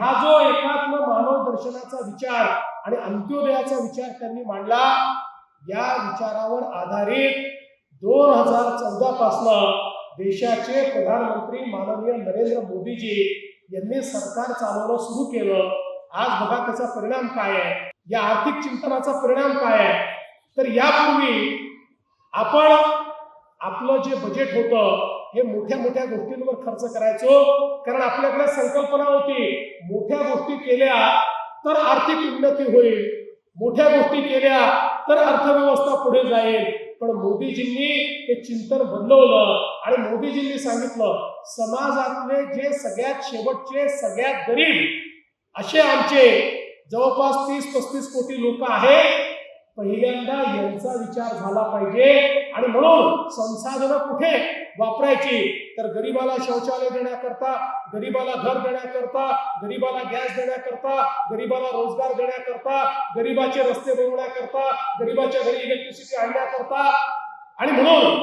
हा जो एकात्म मानव दर्शनाचा विचार आणि अंत्योदयाचा विचार त्यांनी मांडला या विचारावर आधारित दोन हजार चौदा पासनं देशाचे प्रधानमंत्री माननीय नरेंद्र मोदीजी यांनी सरकार चालवणं सुरू केलं. आज बघा त्याचा परिणाम काय आहे. या आर्थिक चिंतनाचा परिणाम काय आहे. तर यापूर्वी आपण आपलं जे बजेट होतं हे मोठ्या मोठ्या गोष्टींवर खर्च करायचो. कारण आपल्याकडे संकल्पना होती मोठ्या गोष्टी केल्या तर आर्थिक उन्नती होईल. मोठ्या गोष्टी केल्या तर अर्थव्यवस्था पुढे जाईल. पण मोदीजींनी हे चिंतन बदलवलं आणि मोदीजींनी सांगितलं समाजातले जे सगळ्यात शेवटचे सगळ्यात गरीब असे आमचे जवळपास तीस पस्तीस कोटी लोक आहेत. पहिल्यांदा यांचा विचार झाला पाहिजे. आणि म्हणून संसाधनं कुठे वापरायची? तर गरीबाला शौचालय देण्याकरता गरीबाला घर देण्याकरता गरीबाला गॅस देण्याकरता गरीबाला रोजगार देण्याकरता गरीबाचे रस्ते बनवण्याकरता गरीबाच्या घरी इलेक्ट्रिसिटी आणण्याकरता. आणि म्हणून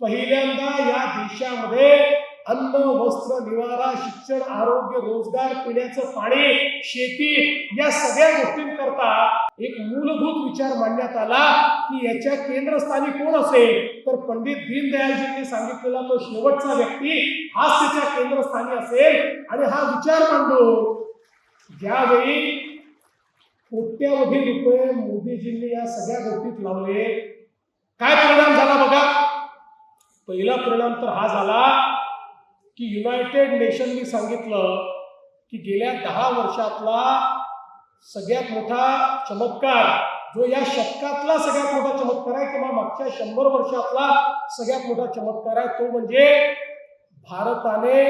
पहिल्यांदा या देशामध्ये अन्न वस्त्र निवारा शिक्षण आरोग्य रोजगार पिण्याचं पाणी शेती या सगळ्या गोष्टींकरता मूलभूत विचार मांडण्यात आला की याच्या केंद्रस्थानी कोण असेल? तर पंडित दीनदयालजींनी सांगितलेला तो शेवटचा व्यक्ती हाच त्याच्या केंद्रस्थानी असेल आणि हा विचार मांडतो ज्यावेळी कोट्यावधी रुपये मोदीजींनी या सगळ्या गोष्टीत लावले काय परिणाम झाला बघा? पहिला परिणाम तर हा झाला की युनायटेड नेशननी सांगितलं की गेल्या दहा वर्षातला सगळ्यात मोठा चमत्कार जो या शतकातला सगळ्यात मोठा चमत्कार आहे किंवा मागच्या शंभर वर्षातला सगळ्यात मोठा चमत्कार आहे तो म्हणजे भारताने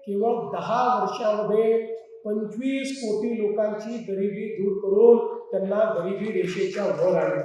केवळ दहा वर्षामध्ये पंचवीस कोटी लोकांची गरिबी दूर करून त्यांना गरिबी रेषेच्या वर आणलं.